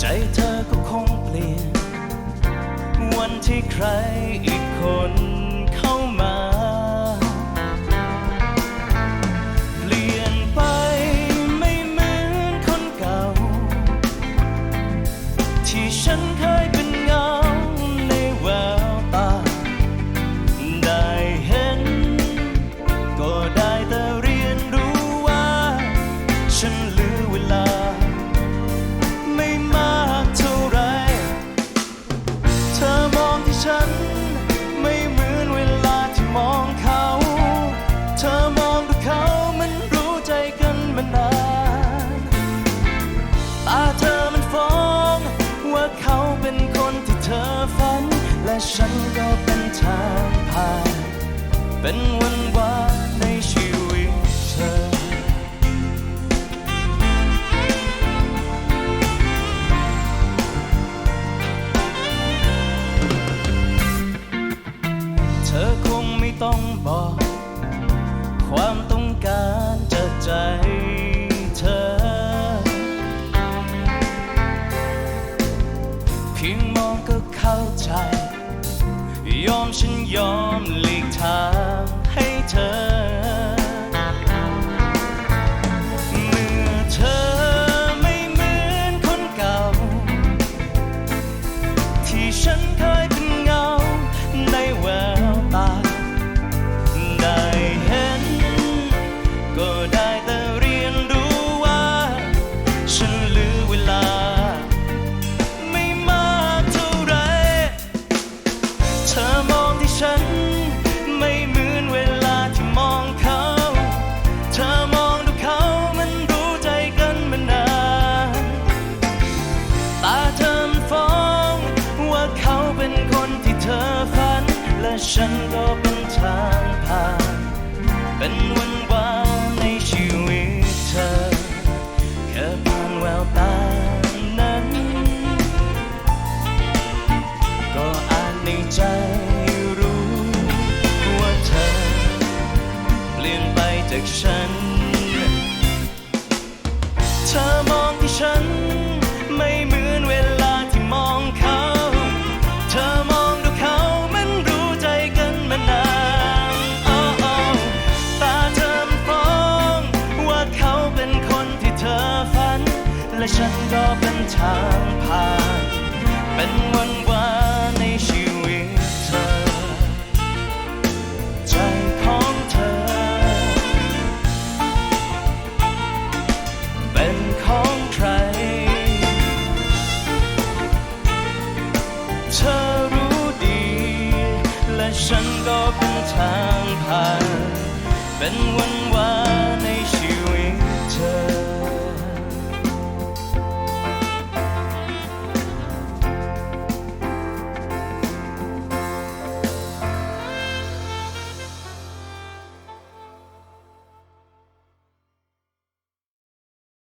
ใจเธอก็คงเปลี่ยน วันที่ใครอีกคน ก็เป็นทางผ่าน เป็นวันวานในชีวิตเธอ เธอคงไม่ต้องบอก ความต้องการจากใจเธอ เพียงมองก็เข้าใจ ยอมฉันยอมหลีกทางให้เธอ เมื่อเธอไม่เหมือนคนเก่า ที่ฉันเคย เป็นคนที่เธอฝัน และฉันก็เป็นทางผ่าน เป็นวันวานในชีวิตเธอ แค่ผ่านแววตานั้น ก็อ่านในใจรู้ว่าเธอ เปลี่ยนไปจากฉัน เธอมองที่ฉัน อฝัน และฉันก็เป็นทางผ่าน เป็นวันวานในชีวิตเธอ ใจของเธอ เป็นของใคร เธอรู้ดี และฉันก็เป็นทางผ่าน เป็นวันวานในชีวิตเธอ